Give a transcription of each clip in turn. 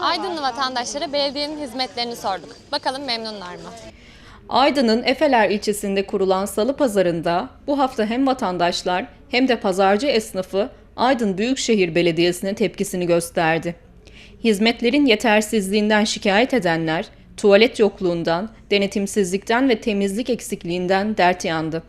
Aydınlı vatandaşlara belediyenin hizmetlerini sorduk. Bakalım memnunlar mı? Aydın'ın Efeler ilçesinde kurulan salı pazarında bu hafta hem vatandaşlar hem de pazarcı esnafı Aydın Büyükşehir Belediyesi'ne tepkisini gösterdi. Hizmetlerin yetersizliğinden şikayet edenler, tuvalet yokluğundan, denetimsizlikten ve temizlik eksikliğinden dert yandı.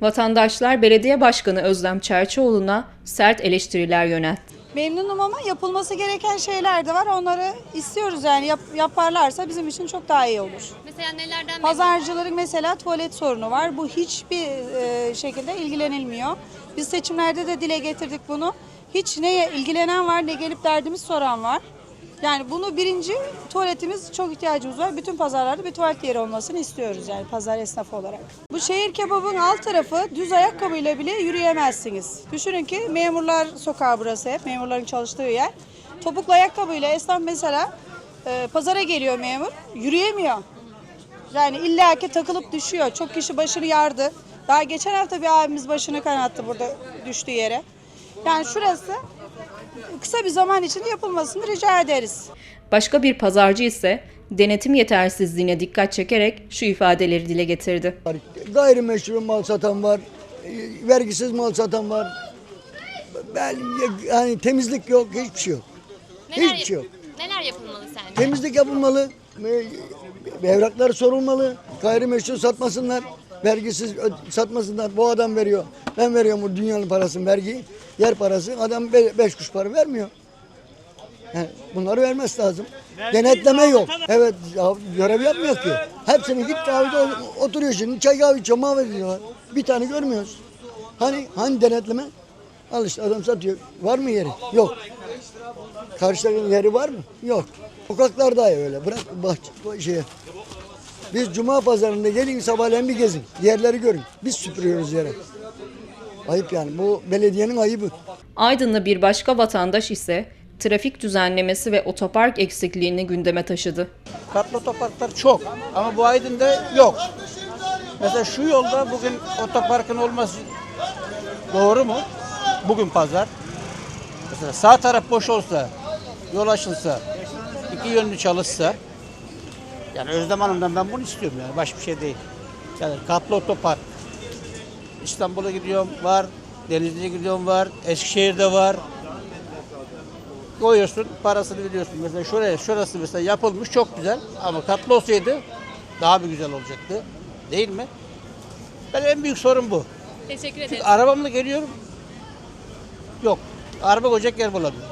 Vatandaşlar Belediye Başkanı Özlem Çerçioğlu'na sert eleştiriler yöneltti. Memnunum ama yapılması gereken şeyler de var. Onları istiyoruz yani Yap- yaparlarsa bizim için çok daha iyi olur. Mesela nelerden? Pazarcıların mesela tuvalet sorunu var. Bu hiçbir e, şekilde ilgilenilmiyor. Biz seçimlerde de dile getirdik bunu. Hiç neye ilgilenen var ne gelip derdimiz soran var. Yani bunu birinci tuvaletimiz çok ihtiyacımız var. Bütün pazarlarda bir tuvalet yeri olmasını istiyoruz yani pazar esnafı olarak. Bu şehir kebabın alt tarafı düz ayakkabıyla bile yürüyemezsiniz. Düşünün ki memurlar sokağı burası hep memurların çalıştığı yer. Topuklu ayakkabıyla esnaf mesela e, pazara geliyor memur yürüyemiyor. Yani illaki takılıp düşüyor. Çok kişi başını yardı. Daha geçen hafta bir abimiz başını kanattı burada düştüğü yere. Yani şurası kısa bir zaman içinde yapılmasını rica ederiz. Başka bir pazarcı ise denetim yetersizliğine dikkat çekerek şu ifadeleri dile getirdi. Gayrimeşru mal satan var. e, Vergisiz mal satan var. Ben, yani temizlik yok, hiçbir şey yok. Neler, Hiçbir şey yok. neler yapılmalı sence? Temizlik yapılmalı. e, Evraklar sorulmalı. Gayrimeşru satmasınlar. Vergisiz satmasınlar. Bu adam veriyor. Ben veriyorum bu dünyanın parasını, vergiyi. Yer parası. Adam be- beş kuş para vermiyor. He, Bunları vermesi lazım. Denetleme yok. Evet, görev yapmıyor ki. Hepsini git kahvede oturuyor şimdi. Çay kahve içiyor, mahve ediyorlar. Bir tane görmüyoruz. Hani hani denetleme? Al işte adam satıyor. Var mı yeri? Yok. Karşıların yeri var mı? Yok. Sokaklarda öyle. Bırak bahçe şeye. Biz cuma pazarında gelin sabahleyin bir gezin. Yerleri görün. Biz süpürüyoruz yere. Ayıp yani. Bu belediyenin ayıbı. Aydınlı bir başka vatandaş ise trafik düzenlemesi ve otopark eksikliğini gündeme taşıdı. Katlı otoparklar çok ama bu Aydın'da yok. Mesela şu yolda bugün otoparkın olması doğru mu? Bugün pazar. Mesela sağ taraf boş olsa, yol açılsa, iki yönlü çalışsa yani Özlem Hanım'dan ben bunu istiyorum yani başka bir şey değil. Yani katlı otopark. İstanbul'a gidiyorum var, Denizli'ye gidiyorum var, Eskişehir'de var. Koyuyorsun, parasını biliyorsun. Mesela şuraya, şurası mesela yapılmış çok güzel ama katlı olsaydı daha bir güzel olacaktı. Değil mi? Ben en büyük sorun bu. Teşekkür ederiz. Çünkü arabamla geliyorum. Yok. Araba koyacak yer bulamıyorum.